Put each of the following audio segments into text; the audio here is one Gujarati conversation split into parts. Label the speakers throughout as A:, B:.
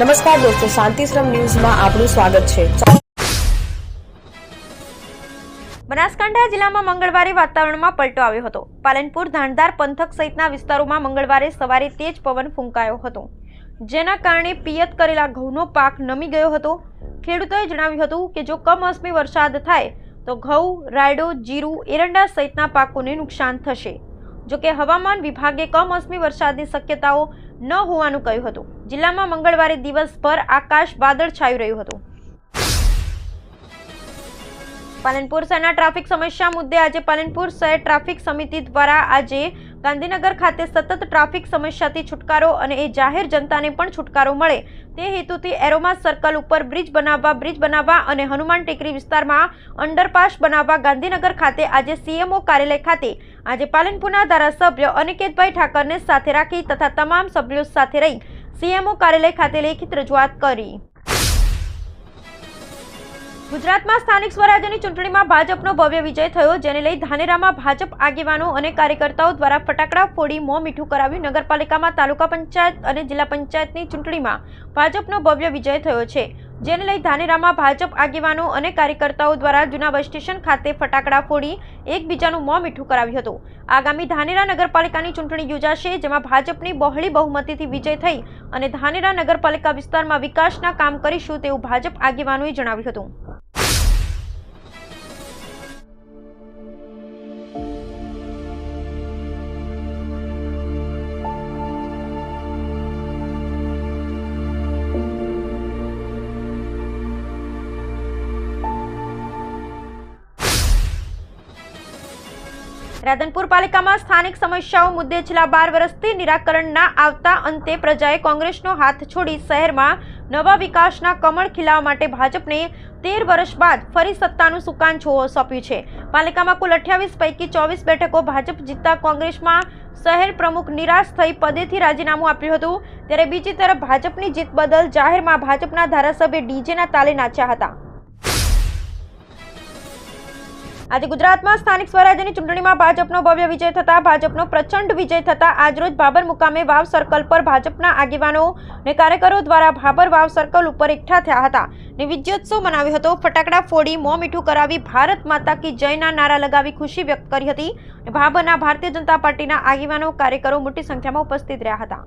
A: નમસ્કાર દોસ્તો, શાંતિશ્રમ ન્યૂઝમાં આપનું સ્વાગત છે.
B: બનાસકાંઠા જિલ્લામાં મંગળવારે વાતાવરણમાં પલટો આવ્યો હતો. પાલનપુર, ધાણધાર પંથક સહિતના વિસ્તારોમાં મંગળવારે સવારે તેજ પવન ફૂંકાયો હતો. જેના કારણે પિયત કરેલા ઘઉંનો પાક નમી ગયો હતો. ખેડૂતોએ જણાવ્યું હતું કે જો કમોસમી વરસાદ થાય, તો ઘઉં, રાયડો, જીરું, એરંડા સહિતના પાકોને નુકસાન થશે. જો કે હવામાન વિભાગે કમોસમી વરસાદની શક્યતાઓ ન હોવાનું કહ્યું હતું. જિલ્લામાં મંગળવારે દિવસભર આકાશ વાદળછાયું રહ્યું હતું. પાલનપુર શહેરના ટ્રાફિક સમસ્યા મુદ્દે આજે પાલનપુર શહેર ટ્રાફિક સમિતિ દ્વારા આજે ગાંધીનગર ખાતે સતત ટ્રાફિક સમસ્યાથી છુટકારો અને એ જાહેર જનતાને પણ છુટકારો મળે. તે હેતુથી એરોમા સર્કલ ઉપર બ્રિજ બનાવવા બ્રિજ બનાવવા અને હનુમાન ટેકરી વિસ્તારમાં અંડરપાસ બનાવવા ગાંધીનગર ખાતે આજે સીએમઓ કાર્યાલય ખાતે આજે પાલનપુરના ધારાસભ્ય અનિકેતભાઈ ઠાકરને સાથે રાખી તથા તમામ સભ્યો સાથે રહી સીએમઓ કાર્યાલય ખાતે લેખિત રજૂઆત કરી. ગુજરાતમાં સ્થાનિક સ્વરાજ્યની ચૂંટણીમાં ભાજપનો ભવ્ય વિજય થયો, જેને લઈ ધાનેરામાં ભાજપ આગેવાનો અને કાર્યકર્તાઓ દ્વારા ફટાકડા ફોડી મોં મીઠું કરાવ્યું. નગરપાલિકામાં તાલુકા પંચાયત અને જિલ્લા પંચાયતની ચૂંટણીમાં ભાજપનો ભવ્ય વિજય થયો છે, જેને લઈ ધાનેરામાં ભાજપ આગેવાનો અને કાર્યકર્તાઓ દ્વારા જૂના બસ સ્ટેશન ખાતે ફટાકડા ફોડી એકબીજાનું મોં મીઠું કરાવ્યું હતું. આગામી ધાનેરા નગરપાલિકાની ચૂંટણી યોજાશે, જેમાં ભાજપની બહોળી બહુમતીથી વિજય થઈ અને ધાનેરા નગરપાલિકા વિસ્તારમાં વિકાસના કામ કરીશું તેવું ભાજપ આગેવાનોએ જણાવ્યું હતું. રાધનપુર પાલિકામાં સ્થાનિક સમસ્યાઓ મુદ્દે છેલ્લા બાર વર્ષથી નિરાકરણ ના આવતા અંતે પ્રજાએ કોંગ્રેસનો હાથ છોડી શહેરમાં નવા વિકાસના કમળ ખીલાવવા માટે ભાજપને તેર વર્ષ બાદ ફરી સત્તાનું સુકાન છો સોંપ્યું છે. પાલિકામાં કુલ અઠ્યાવીસ પૈકી ચોવીસ બેઠકો ભાજપ જીતતા કોંગ્રેસમાં શહેર પ્રમુખ નિરાશ થઈ પદેથી રાજીનામું આપ્યું હતું. ત્યારે બીજી તરફ ભાજપની જીત બદલ જાહેરમાં ભાજપના ધારાસભ્ય ડીજેના તાલે નાચ્યા હતા. આજે ગુજરાતમાં સ્થાનિક સ્વરાજ્યની ચૂંટણીમાં ભાજપનો ભવ્ય વિજય થતા, ભાજપનો પ્રચંડ વિજય થતા આજરોજ ભાબર મુકામે વાવ સર્કલ પર ભાજપના આગેવાનો અને કાર્યકરો દ્વારા ભાબર વાવ સર્કલ ઉપર એકઠા થયા હતા. ને વિજયોત્સવ મનાવ્યો હતો. ફટાકડા ફોડી, મોં મીઠું કરાવી ભારત માતા કી જયના નારા લગાવી ખુશી વ્યક્ત કરી હતી. ભાબરના ભારતીય જનતા પાર્ટીના આગેવાનો, કાર્યકરો મોટી સંખ્યામાં ઉપસ્થિત રહ્યા હતા.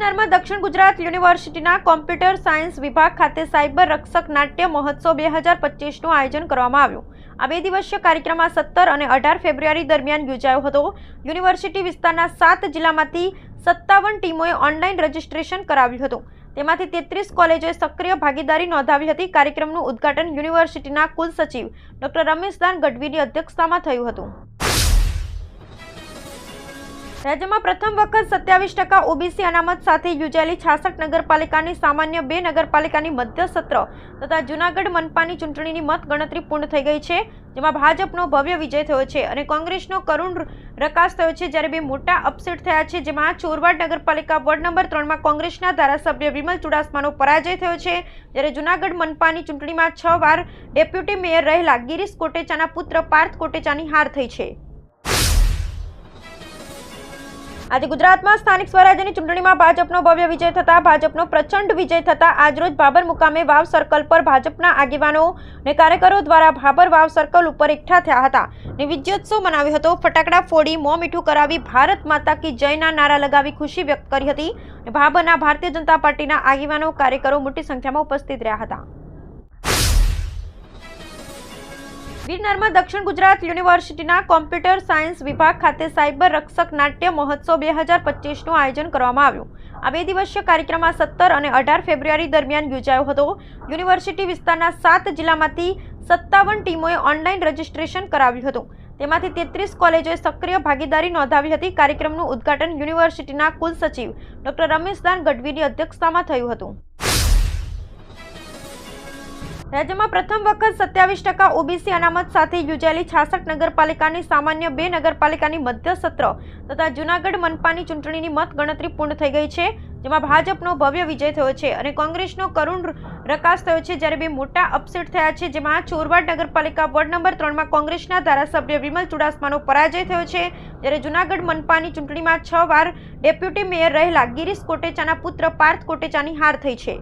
B: વીર નર્મદ દક્ષિણ ગુજરાત યુનિવર્સિટીના કોમ્પ્યુટર સાયન્સ વિભાગ ખાતે સાયબર રક્ષક નાટ્ય મહોત્સવ બે હજાર પચીસનું આયોજન કરવામાં આવ્યું. આ બે દિવસીય કાર્યક્રમમાં સત્તર અને અઢાર ફેબ્રુઆરી દરમિયાન યોજાયો હતો. યુનિવર્સિટી વિસ્તારના સાત જિલ્લામાંથી સત્તાવન ટીમોએ ઓનલાઈન રજીસ્ટ્રેશન કરાવ્યું હતું. તેમાંથી તેત્રીસ કોલેજોએ સક્રિય ભાગીદારી નોંધાવી હતી. કાર્યક્રમનું ઉદ્ઘાટન યુનિવર્સિટીના કુલસચિવ ડોક્ટર રમેશદાન ગઢવીની અધ્યક્ષતામાં થયું હતું. રાજ્યમાં પ્રથમ વખત સત્યાવીસ ટકા ઓબીસી અનામત સાથે યોજાયેલી છાસઠ નગરપાલિકાની સામાન્ય બે નગરપાલિકાની મધ્ય સત્ર તથા જૂનાગઢ મનપાની ચૂંટણીની મતગણતરી પૂર્ણ થઈ ગઈ છે, જેમાં ભાજપનો ભવ્ય વિજય થયો છે અને કોંગ્રેસનો કરુણ રકાસ થયો છે જ્યારે બે મોટા અપસેટ થયા છે, જેમાં ચોરવાડ નગરપાલિકા વોર્ડ નંબર ત્રણમાં કોંગ્રેસના ધારાસભ્ય વિમલ ચુડાસમાનો પરાજય થયો છે, જ્યારે જૂનાગઢ મનપાની ચૂંટણીમાં છ વાર ડેપ્યુટી મેયર રહેલા ગિરીશ કોટેચાના પુત્ર પાર્થ કોટેચાની હાર થઈ છે. આજે ગુજરાતમાં સ્થાનિક સ્વરાજ્યની ચૂંટણીમાં ભાજપનો ભવ્ય વિજય થતા, ભાજપનો પ્રચંડ વિજય થતા આજરોજ ભાબર મુકામે વાવ સર્કલ પર ભાજપના આગેવાનો અને કાર્યકરો દ્વારા ભાબર વાવ સર્કલ ઉપર એકઠા થયા હતા. અને વિજયોત્સવ મનાવ્યો હતો. ફટાકડા ફોડી, મોં મીઠું કરાવી ભારત માતા કી જયના નારા લગાવી ખુશી વ્યક્ત કરી હતી. અને ભાબરના ભારતીય જનતા પાર્ટીના આગેવાનો, કાર્યકરો મોટી સંખ્યામાં ઉપસ્થિત રહ્યા હતા. વીર નર્મદ દક્ષિણ ગુજરાત યુનિવર્સિટીના કોમ્પ્યુટર સાયન્સ વિભાગ ખાતે સાયબર રક્ષક નાટ્ય મહોત્સવ બે હજાર પચીસનું આયોજન કરવામાં આવ્યું. આ બે દિવસીય કાર્યક્રમમાં સત્તર અને અઢાર ફેબ્રુઆરી દરમિયાન યોજાયો હતો. યુનિવર્સિટી વિસ્તારના સાત જિલ્લામાંથી સત્તાવન ટીમોએ ઓનલાઈન રજીસ્ટ્રેશન કરાવ્યું હતું. તેમાંથી તેત્રીસ કોલેજોએ સક્રિય ભાગીદારી નોંધાવી હતી. કાર્યક્રમનું ઉદ્ઘાટન યુનિવર્સિટીના કુલસચિવ ડોક્ટર રમેશદાન ગઢવીની અધ્યક્ષતામાં થયું હતું. રાજ્યમાં પ્રથમ વખત સત્યાવીસ ટકા ઓબીસી અનામત સાથે યોજાયેલી છાસઠ નગરપાલિકાની સામાન્ય બે નગરપાલિકાની મધ્ય સત્ર તથા જૂનાગઢ મનપાની ચૂંટણીની મતગણતરી પૂર્ણ થઈ ગઈ છે, જેમાં ભાજપનો ભવ્ય વિજય થયો છે અને કોંગ્રેસનો કરુણ રકાસ થયો છે જ્યારે બે મોટા અપસેટ થયા છે, જેમાં ચોરવાડ નગરપાલિકા વોર્ડ નંબર ત્રણમાં કોંગ્રેસના ધારાસભ્ય વિમલ ચુડાસમાનો પરાજય થયો છે, જ્યારે જૂનાગઢ મનપાની ચૂંટણીમાં છ વાર ડેપ્યુટી મેયર રહેલા ગિરીશ કોટેચાના પુત્ર પાર્થ કોટેચાની હાર થઈ છે.